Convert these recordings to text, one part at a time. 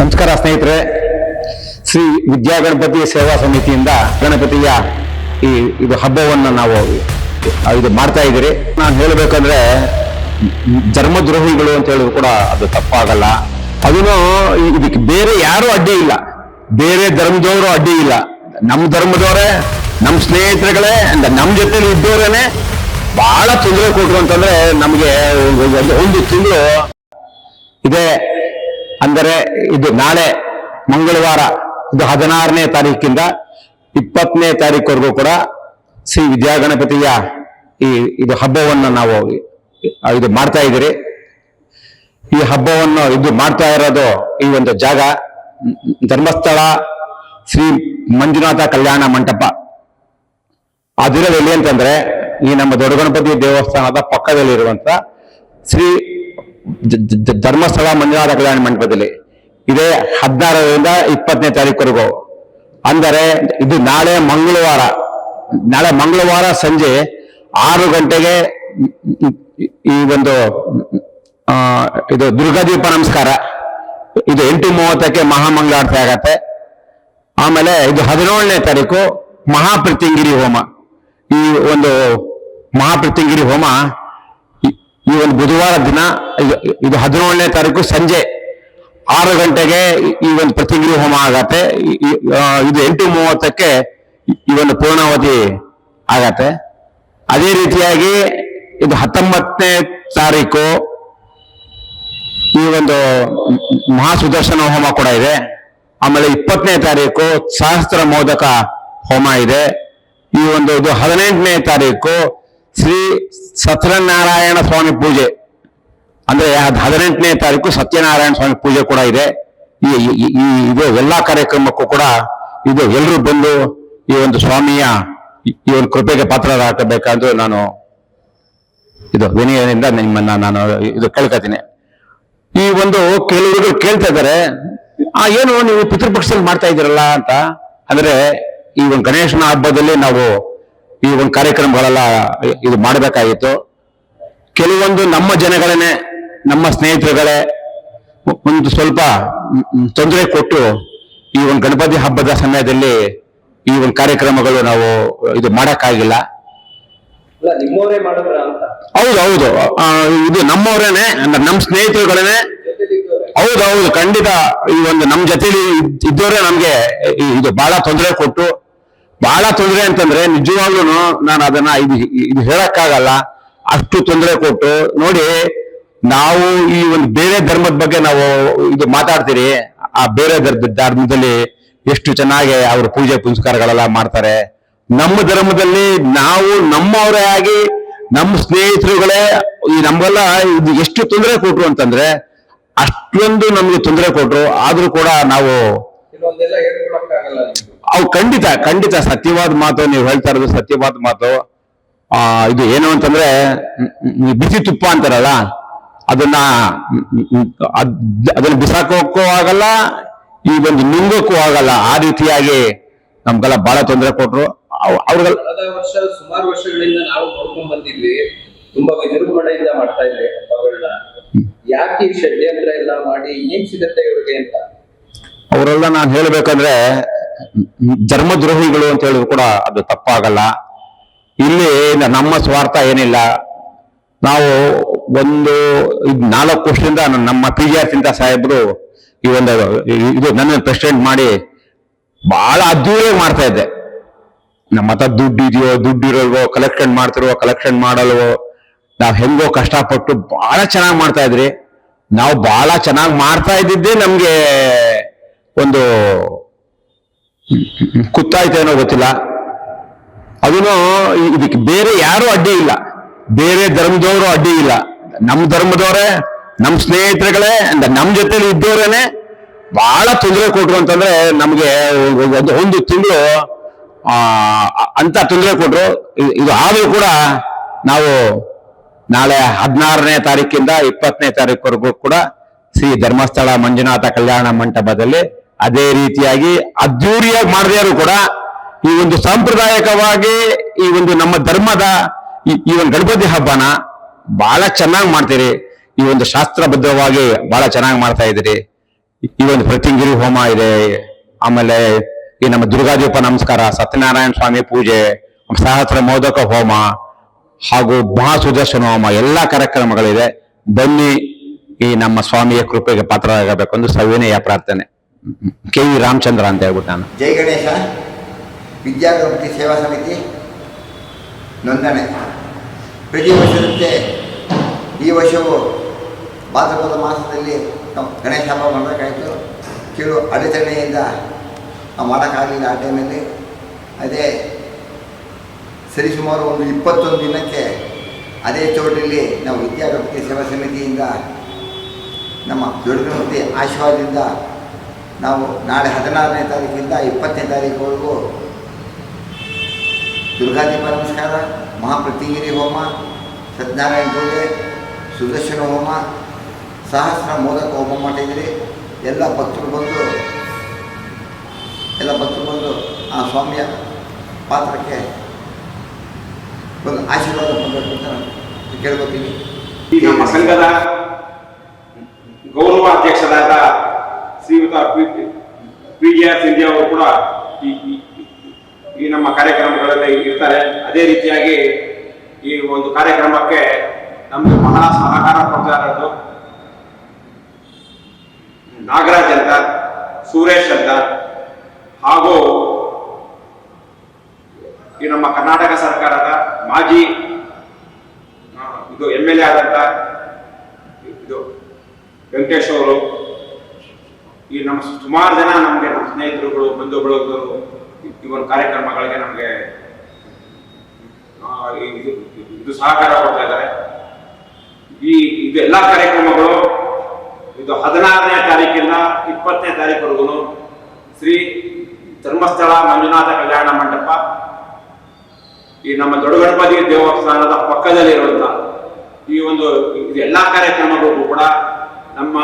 ನಮಸ್ಕಾರ ಸ್ನೇಹಿತರೆ. ಶ್ರೀ ವಿದ್ಯಾಗಣಪತಿ ಸೇವಾ ಸಮಿತಿಯಿಂದ ಗಣಪತಿಯ ಈ ಇದು ಹಬ್ಬವನ್ನು ನಾವು ಇದು ಮಾಡ್ತಾ ಇದ್ದೀರಿ. ನಾನು ಹೇಳಬೇಕಂದ್ರೆ ಧರ್ಮದ್ರೋಹಿಗಳು ಅಂತ ಹೇಳಿದ್ರು ಕೂಡ ಅದು ತಪ್ಪಾಗಲ್ಲ. ಅದನ್ನು ಇದಕ್ಕೆ ಬೇರೆ ಯಾರು ಅಡ್ಡಿ ಇಲ್ಲ. ಬೇರೆ ಧರ್ಮದವರು ಅಡ್ಡಿ ಇಲ್ಲ. ನಮ್ಮ ಧರ್ಮದವರೇ ನಮ್ಮ ಸ್ನೇಹಿತರುಗಳೇ ನಮ್ಮ ಜೊತೆಲಿ ಇದ್ದವರೇನೆ ಬಹಳ ತೊಂದರೆ ಕೊಟ್ರು ಅಂತಂದ್ರೆ ನಮಗೆ ಒಂದು ತಿಂಗಳು ಇದೆ. ಅಂದರೆ ಇದು ನಾಳೆ ಮಂಗಳವಾರ, ಇದು ಹದಿನಾರನೇ ತಾರೀಕಿಂದ ಇಪ್ಪತ್ತನೇ ತಾರೀಕುವರೆಗೂ ಕೂಡ ಶ್ರೀ ವಿದ್ಯಾಗಣಪತಿಯ ಈ ಇದು ಹಬ್ಬವನ್ನು ನಾವು ಇದು ಮಾಡ್ತಾ ಇದ್ದೀರಿ. ಈ ಹಬ್ಬವನ್ನು ಇದು ಮಾಡ್ತಾ ಇರೋದು ಈ ಒಂದು ಜಾಗ, ಧರ್ಮಸ್ಥಳ ಶ್ರೀ ಮಂಜುನಾಥ ಕಲ್ಯಾಣ ಮಂಟಪ. ಅದಿರೋದು ಎಲ್ಲಿ ಅಂತಂದ್ರೆ ಈ ನಮ್ಮ ದೊಡ್ಡ ಗಣಪತಿ ದೇವಸ್ಥಾನದ ಪಕ್ಕದಲ್ಲಿರುವಂತ ಶ್ರೀ ಧರ್ಮಸ್ಥಳ ಮಂಜುನಾಥ ಕಲ್ಯಾಣ ಮಂಟಪದಲ್ಲಿ. ಇದೇ ಹದಿನಾರರಿಂದ ಇಪ್ಪತ್ತನೇ ತಾರೀಕುವರೆಗೂ. ಅಂದರೆ ಇದು ನಾಳೆ ಮಂಗಳವಾರ. ನಾಳೆ ಮಂಗಳವಾರ ಸಂಜೆ ಆರು ಗಂಟೆಗೆ ಈ ಒಂದು ಇದು ದುರ್ಗಾದೀಪ ನಮಸ್ಕಾರ. ಇದು ಎಂಟು ಮೂವತ್ತಕ್ಕೆ ಮಹಾಮಂಗಳಾರತಿ ಆಗತ್ತೆ. ಆಮೇಲೆ ಇದು ಹದಿನೇಳನೇ ತಾರೀಕು ಮಹಾಪ್ರತಿಂಗಿರಿ ಹೋಮ. ಈ ಒಂದು ಮಹಾಪ್ರತಿಂಗಿರಿ ಹೋಮ ಈ- ಒಂದು ಬುಧವಾರ ದಿನ ಇದು- ಹದಿನೇಳನೇ ತಾರೀಕು ಸಂಜೆ ಆರು ಗಂಟೆಗೆ ಈ- ಒಂದು ಪ್ರತಿಗಿರಿ ಹೋಮ ಆಗತ್ತೆ ಇದು ಎಂಟು ಮೂವತ್ತಕ್ಕೆ ಈ- ಒಂದು ಪೂರ್ಣಾವಧಿ ಆಗತ್ತೆ. ಅದೇ ರೀತಿಯಾಗಿ ಇದು ಹತ್ತೊಂಬತ್ತನೇ ತಾರೀಕು ಈ ಒಂದು ಮಹಾ ಸುದರ್ಶನ ಹೋಮ ಕೂಡ ಇದೆ. ಆಮೇಲೆ ಇಪ್ಪತ್ತನೇ ತಾರೀಕು ಸಹಸ್ರ ಮೋದಕ ಹೋಮ ಇದೆ. ಈ ಒಂದು, ಇದು ಹದಿನೆಂಟನೇ ತಾರೀಕು ಶ್ರೀ ಸತ್ಯನಾರಾಯಣ ಸ್ವಾಮಿ ಪೂಜೆ. ಅಂದ್ರೆ ಅದ್ ಹದಿನೆಂಟನೇ ತಾರೀಕು ಸತ್ಯನಾರಾಯಣ ಸ್ವಾಮಿ ಪೂಜೆ ಕೂಡ ಇದೆ. ಈ ಇದು ಎಲ್ಲಾ ಕಾರ್ಯಕ್ರಮಕ್ಕೂ ಕೂಡ ಇದು ಎಲ್ಲರೂ ಬಂದು ಈ ಒಂದು ಸ್ವಾಮಿಯ ಈ- ಈ ಒಂದು ಕೃಪೆಗೆ ಪಾತ್ರರಾಗಬೇಕಂದ್ರೆ ನಾನು ಇದು ವಿನಯದಿಂದ ನಿಮ್ಮನ್ನ ನಾನು ಇದು ಕೇಳ್ಕೊತೀನಿ. ಈ ಒಂದು ಕೆಲವರು ಕೇಳ್ತಾ ಇದ್ದಾರೆ, ಆ, ಏನು ನೀವು ಪಿತೃಪಕ್ಷದಲ್ಲಿ ಮಾಡ್ತಾ ಇದ್ದೀರಲ್ಲ ಅಂತ? ಅಂದ್ರೆ ಈ ಒಂದು ಗಣೇಶನ ಹಬ್ಬದಲ್ಲಿ ನಾವು ಈ ಒಂದು ಕಾರ್ಯಕ್ರಮಗಳೆಲ್ಲ ಇದು ಮಾಡಬೇಕಾಗಿತ್ತು. ಕೆಲವೊಂದು ನಮ್ಮ ಜನಗಳನ್ನೇ ನಮ್ಮ ಸ್ನೇಹಿತರುಗಳೇ ಒಂದು ಸ್ವಲ್ಪ ತೊಂದರೆ ಕೊಟ್ಟು ಈ ಒಂದು ಗಣಪತಿ ಹಬ್ಬದ ಸಮಯದಲ್ಲಿ ಈ ಒಂದು ಕಾರ್ಯಕ್ರಮಗಳು ನಾವು ಇದು ಮಾಡಕ್ಕಾಗಿಲ್ಲ. ಹೌದು ಹೌದು. ಇದು ನಮ್ಮವರೇನೆ ಅಂದ್ರೆ ನಮ್ಮ ಸ್ನೇಹಿತರುಗಳೇನೆ ಹೌದು ಹೌದು. ಖಂಡಿತ ಈ ಒಂದು ನಮ್ಮ ಜೊತೆಲಿ ಇದ್- ಇದ್ದವರೇ ನಮ್ಗೆ ಇದು ಬಹಳ ತೊಂದರೆ ಕೊಟ್ಟು ಬಹಳ ತೊಂದರೆ ಅಂತಂದ್ರೆ ನಿಜವಾಗ್ಲೂ ನಾನು ಅದನ್ನ ಇದು ಇದು ಹೇಳಕ್ಕಾಗಲ್ಲ. ಅಷ್ಟು ತೊಂದರೆ ಕೊಟ್ಟು ನೋಡಿ, ನಾವು ಈ ಒಂದು ಬೇರೆ ಧರ್ಮದ ಬಗ್ಗೆ ನಾವು ಇದು ಮಾತಾಡ್ತೀರಿ. ಆ ಬೇರೆ ಧರ್ಮ ಧರ್ಮದಲ್ಲಿ ಎಷ್ಟು ಚೆನ್ನಾಗಿ ಅವ್ರ ಪೂಜೆ ಪುನಸ್ಕಾರಗಳೆಲ್ಲ ಮಾಡ್ತಾರೆ. ನಮ್ಮ ಧರ್ಮದಲ್ಲಿ ನಾವು ನಮ್ಮವರೇ ಆಗಿ ನಮ್ಮ ಸ್ನೇಹಿತರುಗಳೇ ಈ ನಮ್ಗೆಲ್ಲ ಇದು ಎಷ್ಟು ತೊಂದರೆ ಕೊಟ್ರು ಅಂತಂದ್ರೆ, ಅಷ್ಟೊಂದು ನಮ್ಗೆ ತೊಂದರೆ ಕೊಟ್ರು. ಆದ್ರೂ ಕೂಡ ನಾವು ಅವು ಖಂಡಿತ ಖಂಡಿತ ಸತ್ಯವಾದ ಮಾತು ನೀವು ಹೇಳ್ತಾ ಇರೋದು ಸತ್ಯವಾದ ಮಾತು. ಆ ಇದು ಏನು ಅಂತಂದ್ರೆ ಬಿಸಿ ತುಪ್ಪ ಅಂತಾರಲ್ಲ ಅದನ್ನ ಅದನ್ನ ಬಿಸಾಕೋಕ್ಕೂ ಆಗಲ್ಲ ಈ ಒಂದು ನುಂಗಕ್ಕೂ ಆಗಲ್ಲ. ಆ ರೀತಿಯಾಗಿ ನಮ್ಗೆಲ್ಲ ಬಹಳ ತೊಂದರೆ ಕೊಟ್ರು. ಅವ್- ಅವ್ರಿಗೆಲ್ಲ ವರ್ಷ ಸುಮಾರು ವರ್ಷಗಳಿಂದ ನಾವು ನೋಡ್ಕೊಂಡ್ ಬಂದಿದ್ವಿ. ತುಂಬಾ ವಿಜೃಂಭಣೆಯಿಂದ ಮಾಡ್ತಾ ಇದ್ವಿ ಹಬ್ಬಗಳನ್ನ ಯಾಕೆ ಈ ಷಡ್ಯಂತ್ರ ಎಲ್ಲ ಮಾಡಿ ಏನ್ ಸಿಗತ್ತೆ ಇವ್ರಿಗೆ ಅಂತ? ಅವರೆಲ್ಲ ನಾನು ಹೇಳ್ಬೇಕಂದ್ರೆ ಧರ್ಮದ್ರೋಹಿಗಳು ಅಂತ ಹೇಳಿದ್ರು ಕೂಡ ಅದು ತಪ್ಪಾಗಲ್ಲ. ಇಲ್ಲಿ ನಮ್ಮ ಸ್ವಾರ್ಥ ಏನಿಲ್ಲ. ನಾವು ಒಂದು ನಾಲ್ಕು ವರ್ಷದಿಂದ ನಮ್ಮ ಪಿ ಜಿ ಆರ್ ಸಿಂತ ಸಾಹೇಬರು ಈ ಒಂದು ಇದು ನನ್ನ ಪ್ರೆಸಿಡೆಂಟ್ ಮಾಡಿ ಬಹಳ ಅದ್ದೂರಿ ಮಾಡ್ತಾ ಇದ್ದೆ. ನಮ್ಮ ಹತ್ರ ದುಡ್ಡು ಇದೆಯೋ, ದುಡ್ಡು ಇರೋಲ್ವೋ, ಕಲೆಕ್ಷನ್ ಮಾಡ್ತಿರೋ ಕಲೆಕ್ಷನ್ ಮಾಡಲ್ವೋ, ನಾವು ಹೆಂಗೋ ಕಷ್ಟಪಟ್ಟು ಬಹಳ ಚೆನ್ನಾಗಿ ಮಾಡ್ತಾ ಇದ್ರಿ. ನಾವು ಬಹಳ ಚೆನ್ನಾಗಿ ಮಾಡ್ತಾ ಇದ್ದಿದ್ದೇ ನಮ್ಗೆ ಒಂದು ಕುತ್ತಾಯ್ತೇನೋ ಗೊತ್ತಿಲ್ಲ. ಅದನ್ನು ಇದಕ್ಕೆ ಬೇರೆ ಯಾರು ಅಡ್ಡಿ ಇಲ್ಲ. ಬೇರೆ ಧರ್ಮದವರು ಅಡ್ಡಿ ಇಲ್ಲ. ನಮ್ಮ ಧರ್ಮದವರೇ ನಮ್ಮ ಸ್ನೇಹಿತರುಗಳೇ ನಮ್ಮ ಜೊತೆಲಿ ಇದ್ದವರೇನೆ ಬಹಳ ತೊಂದರೆ ಕೊಟ್ರು ಅಂತಂದ್ರೆ ನಮಗೆ ಒಂದು ತಿಂಗಳು ಅಂತ ತೊಂದರೆ ಕೊಟ್ರು. ಇದು ಆದ್ರೂ ಕೂಡ ನಾವು ನಾಳೆ ಹದಿನಾರನೇ ತಾರೀಕಿಂದ ಇಪ್ಪತ್ತನೇ ತಾರೀಕುವರೆಗೂ ಕೂಡ ಶ್ರೀ ಧರ್ಮಸ್ಥಳ ಮಂಜುನಾಥ ಕಲ್ಯಾಣ ಮಂಟಪದಲ್ಲಿ ಅದೇ ರೀತಿಯಾಗಿ ಅದ್ಧೂರಿಯಾಗಿ ಮಾಡಿದ್ರು ಕೂಡ ಈ ಒಂದು ಸಾಂಪ್ರದಾಯಿಕವಾಗಿ ಈ ಒಂದು ನಮ್ಮ ಧರ್ಮದ ಈ- ಈ ಒಂದು ಗಣಪತಿ ಹಬ್ಬನ ಬಹಳ ಚೆನ್ನಾಗಿ ಮಾಡ್ತೀರಿ. ಈ ಒಂದು ಶಾಸ್ತ್ರಬದ್ಧವಾಗಿ ಬಹಳ ಚೆನ್ನಾಗಿ ಮಾಡ್ತಾ ಇದ್ದೀರಿ. ಈ ಒಂದು ಪ್ರತಿಂಗಿರಿ ಹೋಮ ಇದೆ. ಆಮೇಲೆ ಈ ನಮ್ಮ ದುರ್ಗಾದೀಪ ನಮಸ್ಕಾರ, ಸತ್ಯನಾರಾಯಣ ಸ್ವಾಮಿ ಪೂಜೆ, ಸಹಸ್ರ ಮೋದಕ ಹೋಮ ಹಾಗೂ ಮಹಾಸುದರ್ಶನ ಹೋಮ ಎಲ್ಲಾ ಕಾರ್ಯಕ್ರಮಗಳಿದೆ. ಬನ್ನಿ ಈ ನಮ್ಮ ಸ್ವಾಮಿಯ ಕೃಪೆಗೆ ಪಾತ್ರರಾಗಬೇಕು ಎಂದು ಸವಿನಯ ಪ್ರಾರ್ಥನೆ. ಕೆ ವಿ ರಾಮಚಂದ್ರ ಅಂತ ಹೇಳ್ಬಿಟ್ಟು ನಾನು. ಜೈ ಗಣೇಶ, ವಿದ್ಯಾಗಣಪತಿ ಸೇವಾ ಸಮಿತಿ ನೋಂದಣೆ. ಪ್ರತಿ ವರ್ಷದಂತೆ ಈ ವರ್ಷವೂ ಭಾದ್ರಪದ ಮಾಸದಲ್ಲಿ ಗಣೇಶ ಹಬ್ಬ ಮಾಡಬೇಕಾಯಿತು. ಕೆಲವು ಅಡಚಣೆಯಿಂದ ಮಾಡೋಕ್ಕಾಗಲಿಲ್ಲ ಆ ಟೈಮಲ್ಲಿ. ಅದೇ ಸರಿಸುಮಾರು ಒಂದು ಇಪ್ಪತ್ತೊಂದು ದಿನಕ್ಕೆ ಅದೇ ಚೋಟಲ್ಲಿ ನಾವು ವಿದ್ಯಾಗಣಪತಿ ಸೇವಾ ಸಮಿತಿಯಿಂದ ನಮ್ಮ ದೊಡ್ಡ ಆಶೀರ್ವಾದದಿಂದ ನಾವು ನಾಳೆ ಹದಿನಾರನೇ ತಾರೀಕಿಂದ ಇಪ್ಪತ್ತನೇ ತಾರೀಕುವರೆಗೂ ದುರ್ಗಾದೀಪ ನಮಸ್ಕಾರ ಮಹಾಪ್ರತಿಗಿರಿ ಹೋಮ, ಸತ್ಯನಾರಾಯಣ ಪೂಜೆ, ಸುದರ್ಶನ ಹೋಮ, ಸಹಸ್ರ ಮೋದಕ ಹೋಮ ಮಾಡಿದ್ರಿ ಎಲ್ಲ ಭಕ್ತರು ಬಂದು, ಎಲ್ಲ ಭಕ್ತರು ಬಂದು ಆ ಸ್ವಾಮಿಯ ಪಾತ್ರಕ್ಕೆ ಒಂದು ಆಶೀರ್ವಾದ ಮಾಡಬೇಕು ಅಂತ ಕೇಳ್ಕೊತೀನಿ. ಈ ನಮ್ಮ ಸಂಘದ ಗೌರವ ಅಧ್ಯಕ್ಷರಾದ ಶ್ರೀಯುತ ಪಿ ಸಿಂಧ್ಯಾ ಅವರು ಕೂಡ ಈ ನಮ್ಮ ಕಾರ್ಯಕ್ರಮಗಳಲ್ಲಿ ಇರ್ತಾರೆ. ಅದೇ ರೀತಿಯಾಗಿ ಈ ಒಂದು ಕಾರ್ಯಕ್ರಮಕ್ಕೆ ನಮ್ಗೆ ಬಹಳ ಸಹಕಾರ ಕೊಡ್ತಾ ಇರೋದು ನಾಗರಾಜ್ ಅಂತ, ಸುರೇಶ್ ಅಂತ, ಹಾಗೂ ಈ ನಮ್ಮ ಕರ್ನಾಟಕ ಸರ್ಕಾರದ ಮಾಜಿ ಇದು ಎಂ ಎಲ್ ಎ ಆದಂತ ಇದು ವೆಂಕಟೇಶ್ ಅವರು ಈ ನಮ್ಮ ಸುಮಾರು ಜನ ನಮಗೆ ನಮ್ಮ ಸ್ನೇಹಿತರುಗಳು ಬಂಧು ಬಳಗರು ಒಂದು ಕಾರ್ಯಕ್ರಮಗಳಿಗೆ ನಮಗೆ ಇದು ಸಹಕಾರ ಕೊಡ್ತಾ ಇದ್ದಾರೆ. ಈ ಇದೆಲ್ಲ ಕಾರ್ಯಕ್ರಮಗಳು, ಇದು ಹದಿನಾರನೇ ತಾರೀಕಿಂದ ಇಪ್ಪತ್ತನೇ ತಾರೀಕುವರೆಗೂ ಶ್ರೀ ಧರ್ಮಸ್ಥಳ ಮಂಜುನಾಥ ಕಲ್ಯಾಣ ಮಂಟಪ, ಈ ನಮ್ಮ ದೊಡ್ಡ ಗಣಪತಿ ದೇವಸ್ಥಾನದ ಪಕ್ಕದಲ್ಲಿರುವಂತ ಈ ಒಂದು ಇದೆಲ್ಲ ಕಾರ್ಯಕ್ರಮಗಳಿಗೂ ಕೂಡ ನಮ್ಮ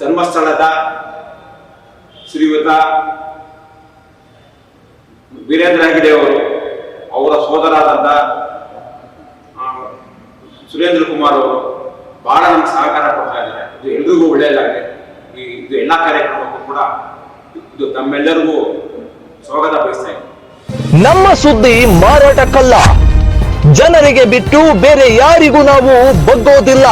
ಜನ್ಮಸ್ಥಳದ ಶ್ರೀಯುತ ವೀರೇಂದ್ರ ಹೆಗಡೆ ಅವರು ಅವರ ಸೋದರಾದಂತ ಆ, ಸುರೇಂದ್ರ ಕುಮಾರ್ ಅವರು ಬಹಳ ನಮ್ಗೆ ಸಹಕಾರ ಕೊಡ್ತಾ ಇದ್ದಾರೆ. ಇದು ಎಲ್ರಿಗೂ ಒಳ್ಳೆಯದಾಗಿದೆ ಈ ಇದು ಎಲ್ಲ ಕಾರ್ಯಕ್ರಮಕ್ಕೂ ಕೂಡ ಇದು ತಮ್ಮೆಲ್ಲರಿಗೂ ಸ್ವಾಗತ ಬಯಸ್ತಾ ನಮ್ಮ ಸುದ್ದಿ ಮಾರಾಟಕ್ಕಲ್ಲ. ಜನರಿಗೆ ಬಿಟ್ಟು ಬೇರೆ ಯಾರಿಗೂ ನಾವು ಬಗ್ಗೋದಿಲ್ಲ.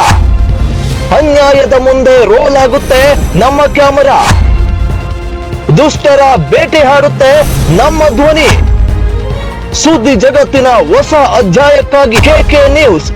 ಅನ್ಯಾಯದ ಮುಂದೆ ರೋಲ್ ಆಗುತ್ತೆ. ನಮ್ಮ ಕ್ಯಾಮರಾ ದುಷ್ಟರ ಬೇಟೆ ಹಾಡುತ್ತೆ ನಮ್ಮ ಧ್ವನಿ. ಸುದ್ದಿ ಜಗತ್ತಿನ ಹೊಸ ಅಧ್ಯಾಯಕ್ಕಾಗಿ ಕೆ ನ್ಯೂಸ್